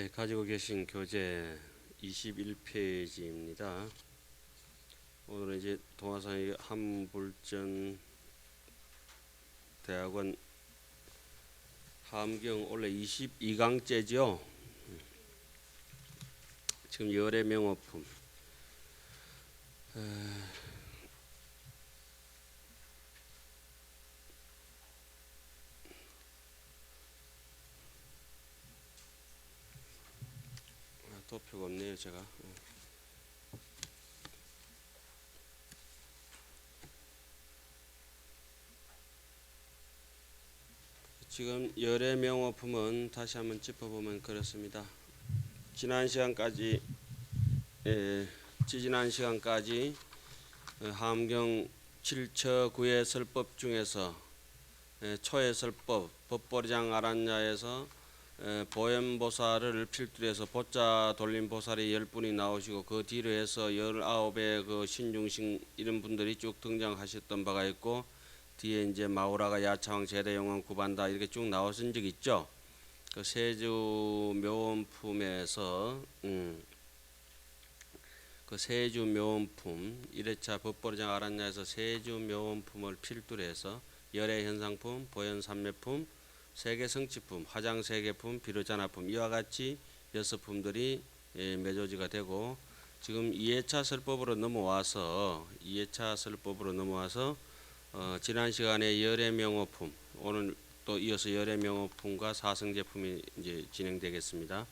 예, 가지고 계신 교재 21페이지입니다. 오늘은 이제 동화사의 한불전 대학원 함경 원래 22강째죠. 지금 열의 명호품. 에, 아, 도 표가 없네요, 제가. 예. 지금 열의 명호품은 다시 한번 짚어보면 그렇습니다. 지난 시간까지 예, 지지난 시간까지 어, 함경 7처 9의 설법 중에서 예, 초의 설법 법보리장 아란야에서 에, 보현보살을 필두로 해서 보자 돌림 보살이 열 분이 나오시고 그 뒤로 해서 열아홉의 그 신중신 이런 분들이 쭉 등장하셨던 바가 있고 뒤에 이제 마우라가 야차왕 제대용왕 구반다 이렇게 쭉 나오신 적 있죠. 그 세주 묘원품에서 음, 그 세주 묘원품 1회차 법보리장 아란야에서 세주 묘원품을 필두로 해서 열의 현상품, 보현 삼매품 세계 성취품, 화장 세계품, 비료 잔화품 이와 같이 여섯 품들이 예, 매조지가 되고 지금 2회차 설법으로 넘어와서 2회차 설법으로 넘어와서 어, 지난 시간에 열의 명호품 오늘 또 이어서 열의 명호품과 사성 제품이 이제 진행되겠습니다.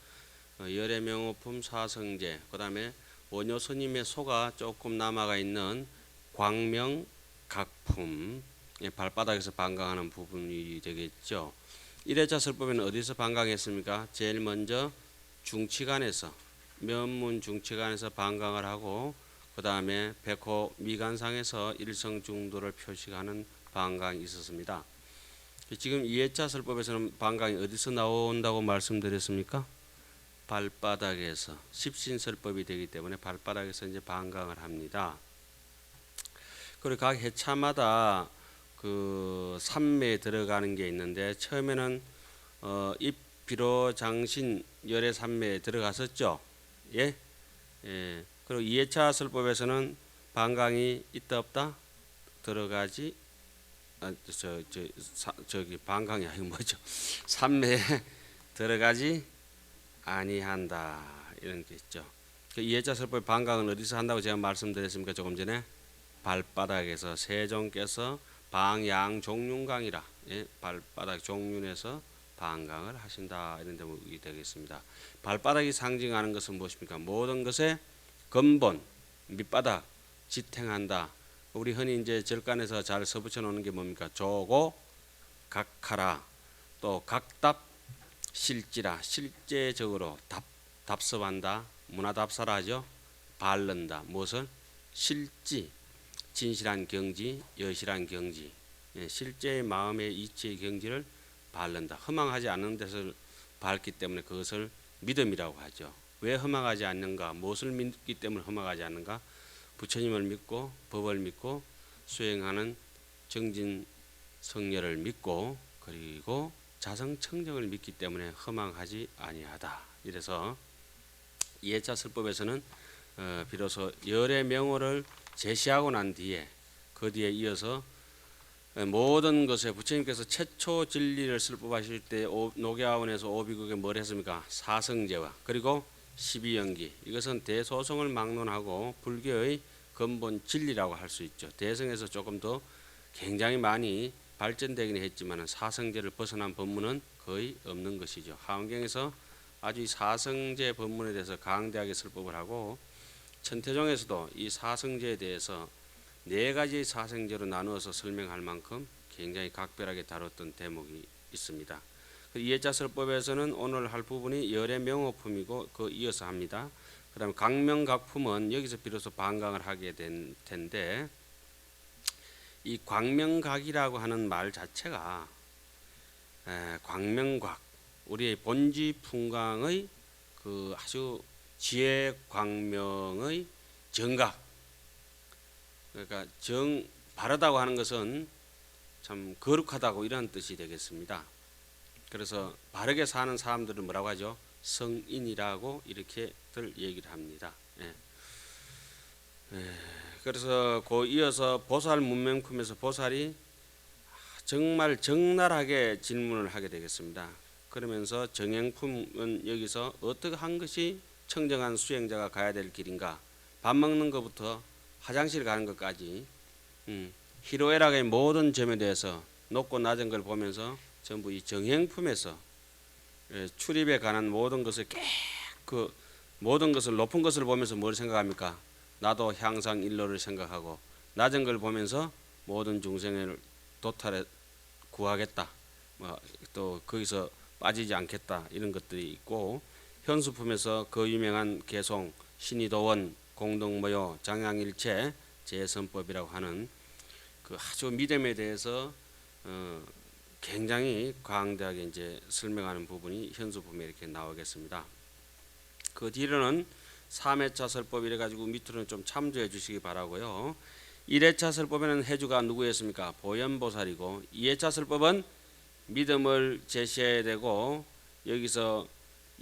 어, 열의 명호품 사성제 그다음에 원효 스님의 소가 조금 남아가 있는 광명 각품 예, 발바닥에서 반강하는 부분이 되겠죠. 1회차 설법에는 어디서 반강했습니까? 제일 먼저 중치관에서 면문 중치관에서 반강을 하고 그 다음에 백호 미간상에서 일성 중도를 표시하는 반강이 있었습니다. 지금 2회차 설법에서는 반강이 어디서 나온다고 말씀드렸습니까? 발바닥에서 십신설법이 되기 때문에 발바닥에서 이제 반강을 합니다. 그리고 각 회차마다 그 삼매에 들어가는 게 있는데 처음에는 어, 입비로 장신 열의 삼매에 들어갔었죠. 예. 예. 그리고 2회차 설법에서는 반강이 있다 없다 들어가지 아, 저, 저, 사, 저기 반강이 아니고 뭐죠? 삼매에 들어가지 아니한다 이런 게 있죠. 그 2회차 설법 반강은 어디서 한다고 제가 말씀드렸습니까? 조금 전에 발바닥에서 세종께서 방양 종륜강이라 예, 발바닥 종륜에서 방강을 하신다 이런 대목이 되겠습니다. 발바닥이 상징하는 것은 무엇입니까? 모든 것의 근본 밑바닥 지탱한다. 우리 흔히 이제 절간에서 잘 써붙여 놓는 게 뭡니까? 조고 각하라 또 각답 실지라 실제적으로 답 답습한다 문화답사라 하죠. 바른다 무엇을 실지 진실한 경지, 여실한 경지, 예, 실제의 마음의 이치의 경지를 바른다. 허망하지 않는 데서 밝기 때문에 그것을 믿음이라고 하죠. 왜 허망하지 않는가? 무엇을 믿기 때문에 허망하지 않는가? 부처님을 믿고 법을 믿고 수행하는 정진 성녀를 믿고 그리고 자성청정을 믿기 때문에 허망하지 아니하다. 이래서 이해차 설법에서는 어, 비로소 열의 명호를 제시하고 난 뒤에 그 뒤에 이어서 모든 것에 부처님께서 최초 진리를 설법하실 때 오- 녹야원에서 오비국에 뭘 했습니까? 사성제와 그리고 십이연기 이것은 대소성을 막론하고 불교의 근본 진리라고 할 수 있죠. 대성에서 조금 더 굉장히 많이 발전되긴 했지만 사성제를 벗어난 법문은 거의 없는 것이죠. 하원경에서 아주 이 사성제 법문에 대해서 강대하게 설법을 하고 천태종에서도 이 사성제에 대해서 네 가지 사성제로 나누어서 설명할 만큼 굉장히 각별하게 다뤘던 대목이 있습니다. 그 이해자 설법에서는 오늘 할 부분이 열의 명호품이고 그 이어서 합니다. 그 다음에 광명각품은 여기서 비로소 반강을 하게 된 텐데 이 광명각이라고 하는 말 자체가 에, 광명각 우리의 본지 풍광의 그 아주 지혜 광명의 정각 그러니까 정 바르다고 하는 것은 참 거룩하다고 이런 뜻이 되겠습니다. 그래서 바르게 사는 사람들은 뭐라고 하죠? 성인이라고 이렇게들 얘기를 합니다. 예. 예, 그래서 그 이어서 보살 문명품에서 보살이 정말 적나라하게 질문을 하게 되겠습니다. 그러면서 정행품은 여기서 어떻게 한 것이 청정한 수행자가 가야 될 길인가? 밥 먹는 것부터 화장실 가는 것까지 음, 희로애락의 모든 점에 대해서 높고 낮은 걸 보면서 전부 이 정행품에서 예, 출입에 관한 모든 것을 깨그 모든 것을 높은 것을 보면서 뭘 생각합니까? 나도 향상 일로를 생각하고 낮은 걸 보면서 모든 중생을 도탈해 구하겠다. 뭐 또 거기서 빠지지 않겠다 이런 것들이 있고 현수품에서 그 유명한 개송 신이도원 공동모요 장양일체 제선법이라고 하는 그 아주 믿음에 대해서 어, 굉장히 광대하게 이제 설명하는 부분이 현수품에 이렇게 나오겠습니다. 그 뒤로는 3회차 설법 이래 가지고 밑으로는 좀 참조해 주시기 바라고요. 1회차 설법에는 해주가 누구였습니까? 보현보살이고 2회차 설법은 믿음을 제시해야 되고 여기서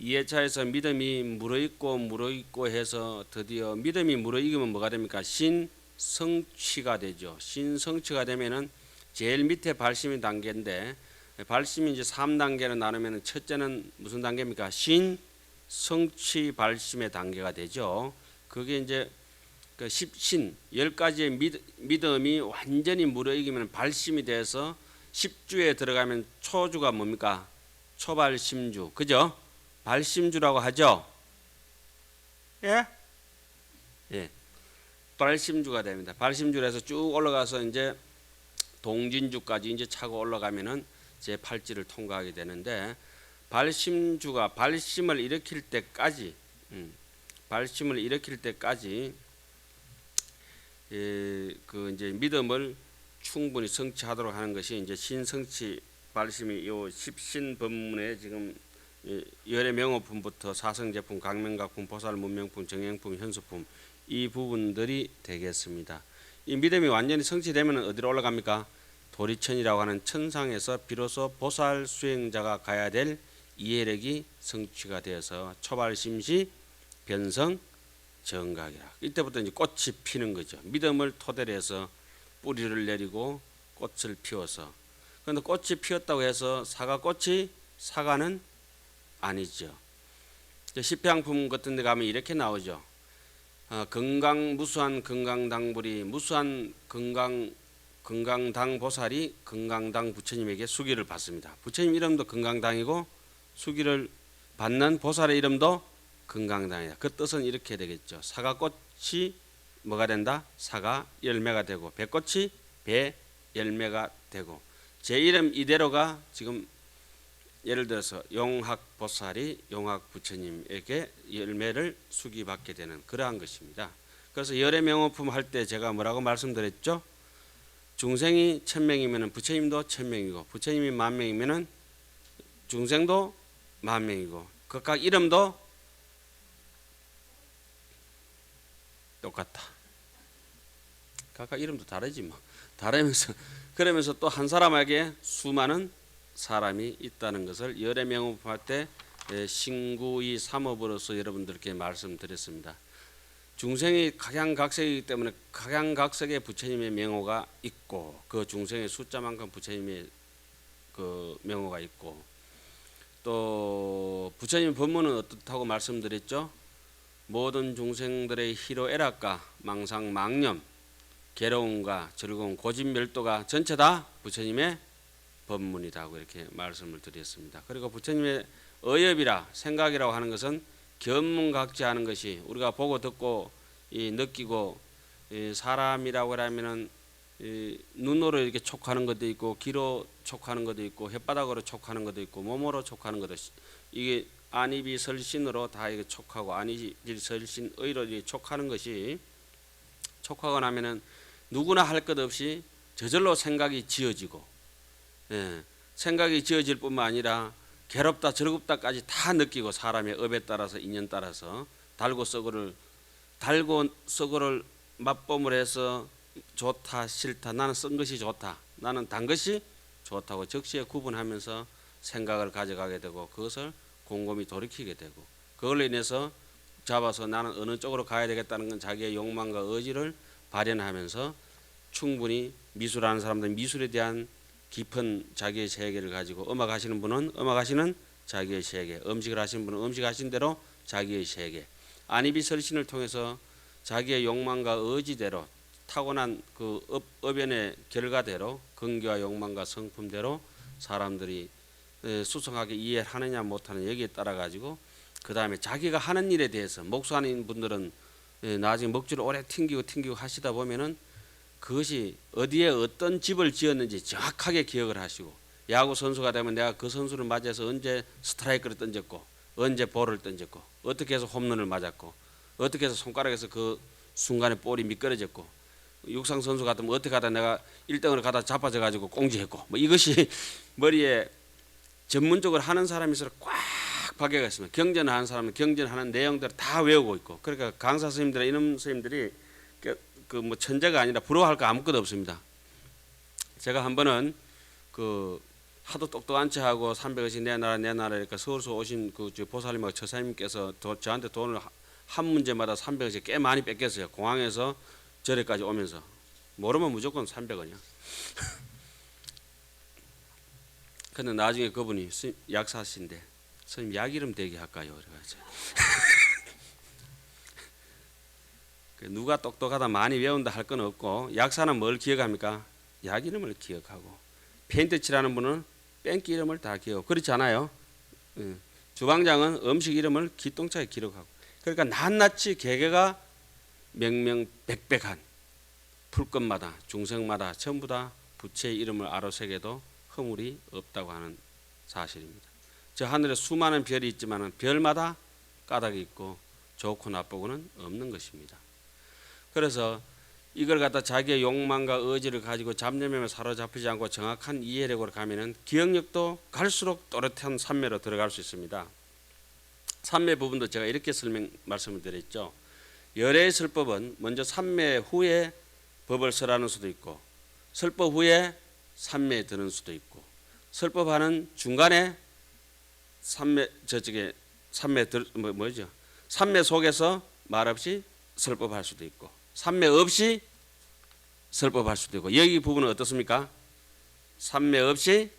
2회차에서 믿음이 물어있고 물어있고 해서 드디어 믿음이 물어익으면 뭐가 됩니까? 신성취가 되죠. 신성취가 되면은 제일 밑에 발심이 단계인데 발심이 이제 3단계로 나누면 첫째는 무슨 단계입니까? 신성취 발심의 단계가 되죠. 그게 이제 그 십신 열 가지의 믿, 믿음이 완전히 무르익으면 발심이 돼서 십주에 들어가면 초주가 뭡니까? 초발심주, 그죠? 발심주라고 하죠. 예? 예. 발심주가 됩니다. 발심주에서 쭉 올라가서 이제 동진주까지 이제 차고 올라가면은 제 팔찌를 통과하게 되는데 발심주가 발심을 일으킬 때까지 음, 발심을 일으킬 때까지 예, 그 이제 믿음을 충분히 성취하도록 하는 것이 이제 신성취 발심이 요 십신 법문에 지금 예, 열의 명호품부터 사성 제품, 강명각품, 보살 문명품, 정행품, 현수품 이 부분들이 되겠습니다. 이 믿음이 완전히 성취되면 어디로 올라갑니까? 도리천이라고 하는 천상에서 비로소 보살 수행자가 가야 될 이해력이 성취가 되어서 초발심시 변성 정각이라. 이때부터 이제 꽃이 피는 거죠. 믿음을 토대로 해서 뿌리를 내리고 꽃을 피워서. 그런데 꽃이 피었다고 해서 사과 꽃이 사과는 아니죠. 시평품 같은 데 가면 이렇게 나오죠. 어, 건강 무수한 건강당불이 무수한 건강 건강당 보살이 건강당 부처님에게 수기를 받습니다. 부처님 이름도 건강당이고 수기를 받는 보살의 이름도 건강당이다. 그 뜻은 이렇게 되겠죠. 사과꽃이 뭐가 된다? 사과 열매가 되고 배꽃이 배 열매가 되고 제 이름 이대로가 지금 예를 들어서 용학 보살이 용학 부처님에게 열매를 수기받게 되는 그러한 것입니다. 그래서 열의 명호품 할 때 제가 뭐라고 말씀드렸죠? 중생이 천 명이면 부처님도 천 명이고 부처님이 만 명이면 중생도 만 명이고 각각 이름도 똑같다. 각각 이름도 다르지 뭐. 다르면서 그러면서 또 한 사람에게 수많은 사람이 있다는 것을 열의 명호할 때 예, 신구이 삼업으로서 여러분들께 말씀드렸습니다. 중생이 각양각색이기 때문에 각양각색의 부처님의 명호가 있고 그 중생의 숫자만큼 부처님의 그 명호가 있고 또 부처님 법문은 어떻다고 말씀드렸죠? 모든 중생들의 희로애락과 망상망념, 괴로움과 즐거움, 고집멸도가 전체 다 부처님의 법문이다고 이렇게 말씀을 드렸습니다. 그리고 부처님의 어엽이라 생각이라고 하는 것은 견문각지하는 것이 우리가 보고 듣고 이 느끼고 이 사람이라고 하면은 이 눈으로 이렇게 촉하는 것도 있고 귀로 촉하는 것도 있고 혓바닥으로 촉하는 것도 있고 몸으로 촉하는 것도 이게 안입이 설신으로 다 이게 촉하고 안입이 설신 의로 이렇게 촉하는 것이 촉하고 나면은 누구나 할 것 없이 저절로 생각이 지어지고 예, 생각이 지어질 뿐만 아니라 괴롭다 즐겁다까지 다 느끼고 사람의 업에 따라서 인연 따라서 달고 썩어를 달고 썩어를 맛봄을 해서 좋다 싫다 나는 쓴 것이 좋다 나는 단 것이 좋다고 적시에 구분하면서 생각을 가져가게 되고 그것을 곰곰이 돌이키게 되고 그걸로 인해서 잡아서 나는 어느 쪽으로 가야 되겠다는 건 자기의 욕망과 의지를 발현하면서 충분히 미술하는 사람들은 미술에 대한 깊은 자기의 세계를 가지고 음악 하시는 분은 음악 하시는 자기의 세계, 음식을 하시는 분은 음식 하신 대로 자기의 세계, 안입이 설신을 통해서 자기의 욕망과 의지대로 타고난 그 업, 업연의 결과대로 근기와 욕망과 성품대로 사람들이 에, 수성하게 이해하느냐 못하느냐 여기에 따라 가지고 그 다음에 자기가 하는 일에 대해서 목수하는 분들은 에, 나중에 먹줄을 오래 튕기고 튕기고 하시다 보면은 그것이 어디에 어떤 집을 지었는지 정확하게 기억을 하시고 야구 선수가 되면 내가 그 선수를 맞아서 언제 스트라이크를 던졌고 언제 볼을 던졌고 어떻게 해서 홈런을 맞았고 어떻게 해서 손가락에서 그 순간에 볼이 미끄러졌고 육상 선수 같으면 어떻게 하다 내가 1등을 가다 자빠져 가지고 공지했고 뭐 이것이 머리에 전문적으로 하는 있어 꽉 박혀가 있으면 경전하는 사람은 경전하는 내용들을 다 외우고 있고 그러니까 강사 선생님들 이런 선생님들이 그 뭐 천재가 아니라 부러워할 거 아무것도 없습니다. 제가 한 번은 그 하도 똑똑한 체하고 300원씩 내 나라 내 나라 이렇게 서울서 오신 그저 보살님하고 처사님께서 도- 저한테 돈을 하- 한 문제마다 300원씩 꽤 많이 뺏겼어요. 공항에서 절에까지 오면서 모르면 무조건 300원이야. 근데 나중에 그분이 스- 약사신데 선생님 약 이름 대기 할까요? 그래가지고 그 누가 똑똑하다 많이 외운다 할 건 없고 약사는 뭘 기억합니까? 약 이름을 기억하고 페인트 칠하는 분은 뺑기 이름을 다 기억. 그렇지 않아요? 예. 주방장은 음식 이름을 기똥차게 기록하고. 그러니까 낱낱이 개개가 명명백백한 풀끝마다 중성마다 전부 다 부처의 이름을 아로새겨도 허물이 없다고 하는 사실입니다. 저 하늘에 수많은 별이 있지만 별마다 까닭이 있고 좋고 나쁘고는 없는 것입니다. 그래서 이걸 갖다 자기의 욕망과 의지를 가지고 잡념에 사로잡히지 않고 정확한 이해력으로 가면은 기억력도 갈수록 또렷한 산매로 들어갈 수 있습니다. 산매 부분도 제가 이렇게 설명 말씀을 드렸죠. 열애의 설법은 먼저 산매 후에 법을 설하는 수도 있고 설법 후에 산매에 드는 수도 있고 설법하는 중간에 산매 저쪽에 산매 들 뭐, 뭐죠? 산매 속에서 말없이 설법할 수도 있고 산매 없이 설법할 수도 있고 여기 부분은 어떻습니까? 산매 없이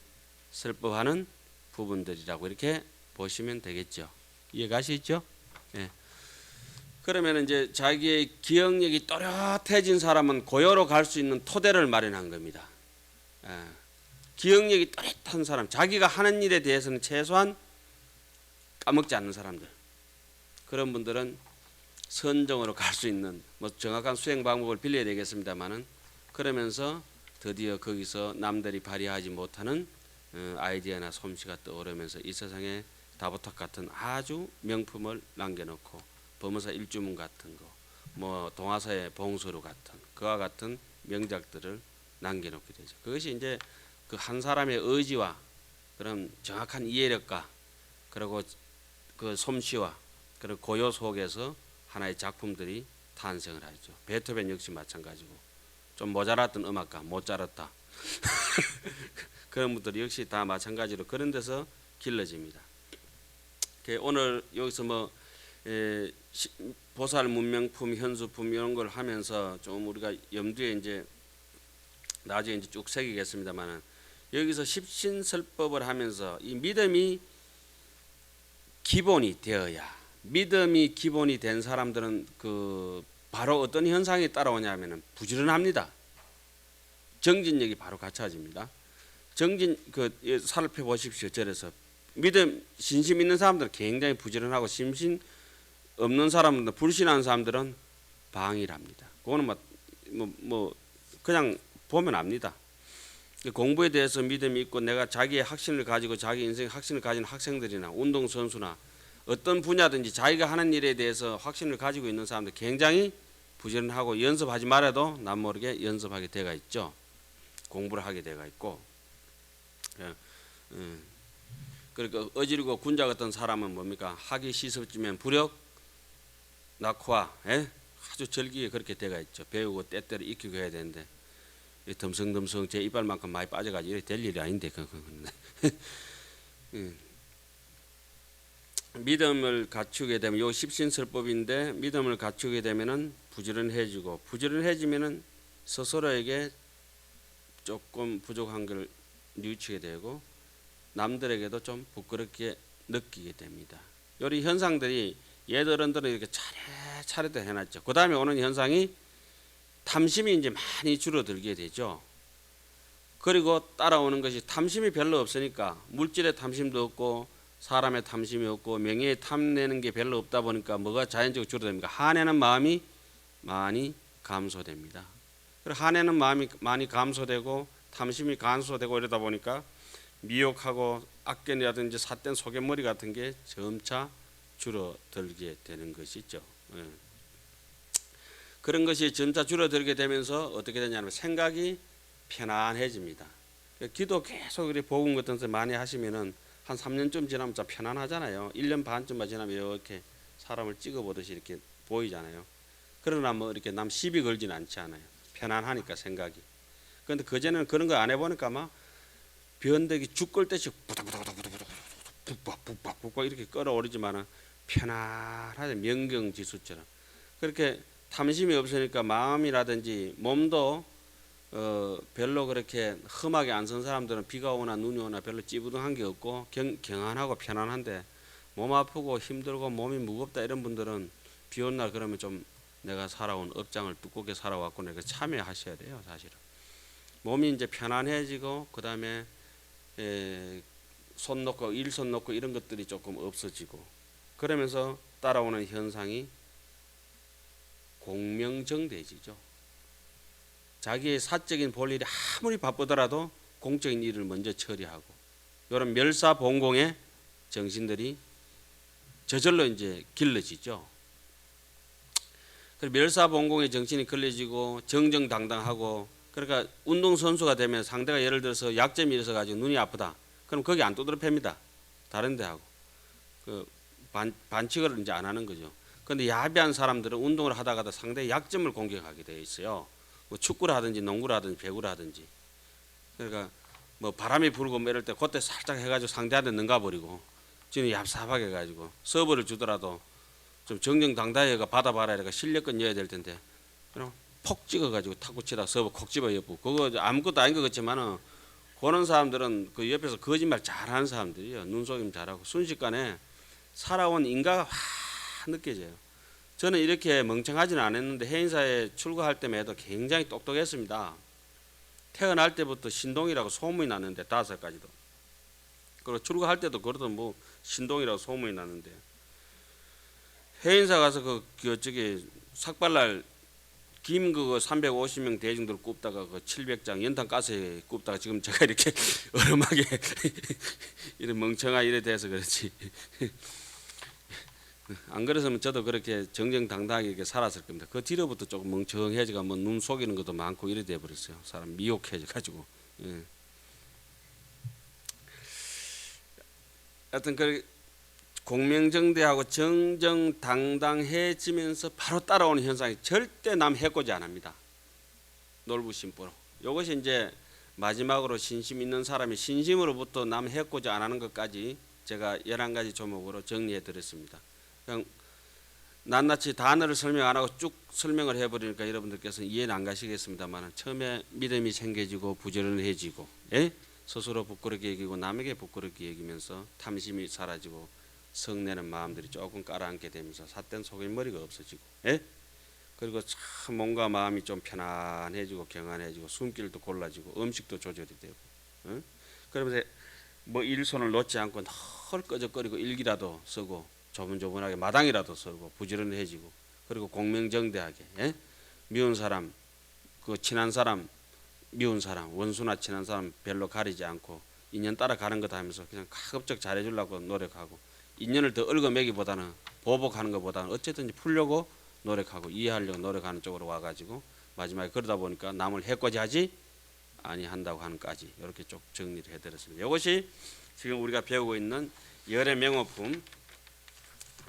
설법하는 부분들이라고 이렇게 보시면 되겠죠. 이해가시죠? 예. 그러면 이제 자기의 기억력이 또렷해진 사람은 고요로 갈 수 있는 토대를 마련한 겁니다. 예. 기억력이 또렷한 사람, 자기가 하는 일에 대해서는 최소한 까먹지 않는 사람들, 그런 분들은 선정으로 갈 수 있는 뭐 정확한 수행 방법을 빌려야 되겠습니다만은 그러면서 드디어 거기서 남들이 발휘하지 못하는 어, 아이디어나 솜씨가 떠오르면서 이 세상에 다보탁 같은 아주 명품을 남겨놓고 범어사 일주문 같은 거, 뭐 동화사의 봉소루 같은 그와 같은 명작들을 남겨놓게 되죠. 그것이 이제 그 한 사람의 의지와 그런 정확한 이해력과 그리고 그 솜씨와 그리고 고요 속에서 하나의 작품들이 탄생을 하죠. 베토벤 역시 마찬가지고 좀 모자랐던 음악가 못 자랐다. 그런 분들 역시 다 마찬가지로 그런 데서 길러집니다. 그 오늘 여기서 뭐 에, 시- 보살 문명품, 현수품 이런 걸 하면서 좀 우리가 염두에 이제 나중에 이제 쭉 새기겠습니다만은 여기서 십신설법을 하면서 이 믿음이 기본이 되어야 믿음이 기본이 된 사람들은 그 바로 어떤 현상이 따라오냐면은 부지런합니다. 정진력이 바로 갖춰집니다. 정진 그 예, 살펴보십시오. 절에서 믿음 신심 있는 사람들은 굉장히 부지런하고 심신 없는 사람들 불신한 사람들은 방일합니다. 그거는 뭐, 뭐, 뭐 그냥 보면 압니다. 그 공부에 대해서 믿음이 있고 내가 자기의 확신을 가지고 자기 인생 확신을 가진 학생들이나 운동 선수나 어떤 분야든지 자기가 하는 일에 대해서 확신을 가지고 있는 사람들 굉장히 부지런하고 연습하지 말아도 남 모르게 연습하게 돼가 있죠. 공부를 하게 돼가 있고. 예, 예. 그러니까 어지르고 군자 같은 사람은 뭡니까 하기 시습쯤엔 부력 낙화 예? 아주 절기에 그렇게 돼가 있죠. 배우고 때때로 익히고 해야 되는데 이 덤성덤성 제 이빨만큼 많이 빠져가지고 될 일이 아닌데 예. 믿음을 갖추게 되면 요 십신설법인데 믿음을 갖추게 되면은 부지런해지고 부지런해지면은 스스로에게 조금 부족한 걸 뉘우치게 되고 남들에게도 좀 부끄럽게 느끼게 됩니다. 요리 현상들이 예들은들은 이렇게 차례 차례도 해놨죠. 그 다음에 오는 현상이 탐심이 이제 많이 줄어들게 되죠. 그리고 따라오는 것이 탐심이 별로 없으니까 물질의 탐심도 없고 사람의 탐심이 없고 명예에 탐내는 게 별로 없다 보니까 뭐가 자연적으로 줄어듭니까? 한해는 마음이 많이 감소됩니다. 그리고 한해는 마음이 많이 감소되고 탐심이 감소되고 이러다 보니까 미혹하고 악견이라든지 삿된 소개머리 같은 게 점차 줄어들게 되는 것이죠. 예. 그런 것이 점차 줄어들게 되면서 어떻게 되냐면 생각이 편안해집니다. 기도 계속 이렇게 복음 같은 거 많이 하시면은 한 3년쯤 지나면 좀 편안하잖아요. 1년 반쯤만 지나면 이렇게 사람을 찍어보듯이 이렇게 보이잖아요. 그러나 뭐 이렇게 남 시비 걸지는 않지 않아요. 편안하니까 생각이. 그런데 그전에는 그런 거 안 해보니까 막 변덕이 죽 끌듯이 부닥부닥부닥부닥 북박 북박 북박 이렇게 끌어오르지만은 편안하게 명경지수처럼 그렇게 탐심이 없으니까 마음이라든지 몸도 어 별로 그렇게 험하게 안 선 사람들은 비가 오나 눈이 오나 별로 찌부둥한 게 없고 경, 경안하고 편안한데 몸 아프고 힘들고 몸이 무겁다 이런 분들은 비 온 날 그러면 좀 내가 살아온 업장을 두껍게 살아왔고 내가 참여하셔야 돼요 사실은 몸이 이제 편안해지고 그 다음에 손 놓고 일 손 놓고 이런 것들이 조금 없어지고 그러면서 따라오는 현상이 공명정대지죠. 자기의 사적인 볼 일이 아무리 바쁘더라도 공적인 일을 먼저 처리하고 이런 멸사봉공의 정신들이 저절로 이제 길러지죠. 그 멸사봉공의 정신이 길러지고 정정당당하고 그러니까 운동 선수가 되면 상대가 예를 들어서 약점이 있어 가지고 눈이 아프다. 그럼 거기 안 두드려 팹니다. 다른 데 하고 그 반, 반칙을 이제 안 하는 거죠. 근데 야비한 사람들은 운동을 하다가도 상대의 약점을 공격하게 돼 있어요. 뭐 하든지 배구를 하든지. 그러니까 뭐 바람이 불고 뭐 이럴 때 그때 살짝 해가지고 상대한테 능가버리고 지는 얍삽하게 해가지고 서브를 주더라도 좀 정정당당하게 받아봐라 이러니까 실력은 이어야 될 텐데 그럼 폭 찍어가지고 탁구 치다 서브 콕 집어 엿고 그거 아무것도 아닌 것 같지만은 그런 사람들은 그 옆에서 거짓말 잘하는 사람들이요 눈속임 잘하고 순식간에 살아온 인가가 확 느껴져요. 저는 이렇게 멍청하지는 않았는데 해인사에 출가할 때만 해도 굉장히 똑똑했습니다. 태어날 때부터 신동이라고 소문이 났는데 다섯 가지도. 그리고 출가할 때도 그러던 뭐 신동이라고 소문이 났는데 해인사 가서 그, 그 저기 삭발날 김 그거 350명 대중들 꼽다가 그 700장 연탄 가스에 꼽다가 지금 제가 이렇게 얼음하게 이런 멍청아 이래 돼서 그렇지. 안 그랬으면 저도 그렇게 정정당당하게 살았을 겁니다. 그 뒤로부터 조금 멍청해지가 뭐눈 속이는 것도 많고 이래 돼 버렸어요. 사람 미혹해져 가지고. 예. 하여튼 그 공명정대하고 정정당당해지면서 바로 따라오는 현상이 절대 남 해코지 안 합니다. 놀부심보로. 이것이 이제 마지막으로 신심 있는 사람이 신심으로부터 남 해코지 안 하는 것까지 제가 11가지 조목으로 정리해 드렸습니다. 그냥 낱낱이 단어를 설명 안 하고 쭉 설명을 해버리니까 여러분들께서 이해는 안 가시겠습니다만 처음에 믿음이 생겨지고 부지런해지고 예? 스스로 부끄럽게 여기고 남에게 부끄럽게 여기면서 탐심이 사라지고 성내는 마음들이 조금 깔아앉게 되면서 삿된 속에 머리가 없어지고 예? 그리고 참 몸과 마음이 좀 편안해지고 경안해지고 숨길도 골라지고 음식도 조절이 되고 예? 그러면서 뭐 일손을 놓지 않고 널 끄적거리고 일기라도 쓰고 조분조분하게 마당이라도 쓰고 부지런해지고 그리고 공명정대하게 예? 미운 사람 그 친한 사람 미운 사람 원수나 친한 사람 별로 가리지 않고 인연 따라 가는 거다 하면서 그냥 가급적 잘해주려고 노력하고 인연을 더 얽어매기보다는 보복하는 것보다는 어쨌든 풀려고 노력하고 이해하려고 노력하는 쪽으로 와가지고 마지막에 그러다 보니까 남을 해코지 하지 아니 한다고 하는까지 이렇게 쭉 정리를 해드렸습니다. 이것이 지금 우리가 배우고 있는 열의 명호품,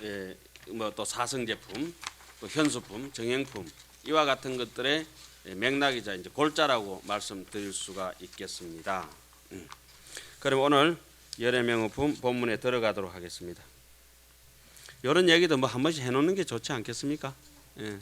예, 뭐또 사성 제품, 또 현수품, 정형품 이와 같은 것들의 맥락이자 이제 골자라고 말씀드릴 수가 있겠습니다. 음. 그럼 오늘 열의 명호품 본문에 들어가도록 하겠습니다. 이런 얘기도 뭐 한 번씩 해놓는 게 좋지 않겠습니까? 예.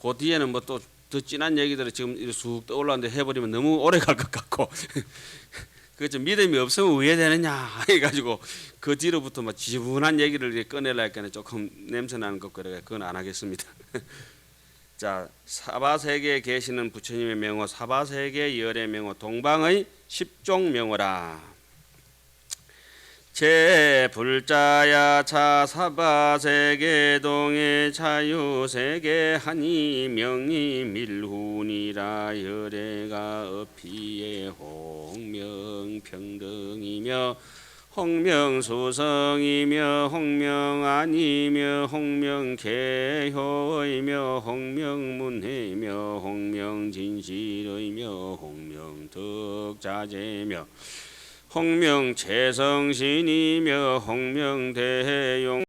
그 뒤에는 뭐 또 더 진한 얘기들을 지금 쑥 떠올랐는데 해버리면 너무 오래 갈 것 같고 그게 좀 믿음이 없으면 왜 되느냐 해가지고 그 뒤로부터 막 지저분한 얘기를 이렇게 꺼내려 할까는 조금 냄새 나는 것 그래 그건 안 하겠습니다. 자 사바세계에 계시는 부처님의 명호 사바세계 열의 명호 동방의 십종 명호라. 제 불자야 차 사바 세계 동의 자유세계 하니 명이 밀훈이라 열애가 어피에 홍명평등이며 홍명수성이며 홍명아니며 홍명개효이며 홍명문회며 홍명진실의며 홍명덕자재며 홍명채성신이며 홍명대용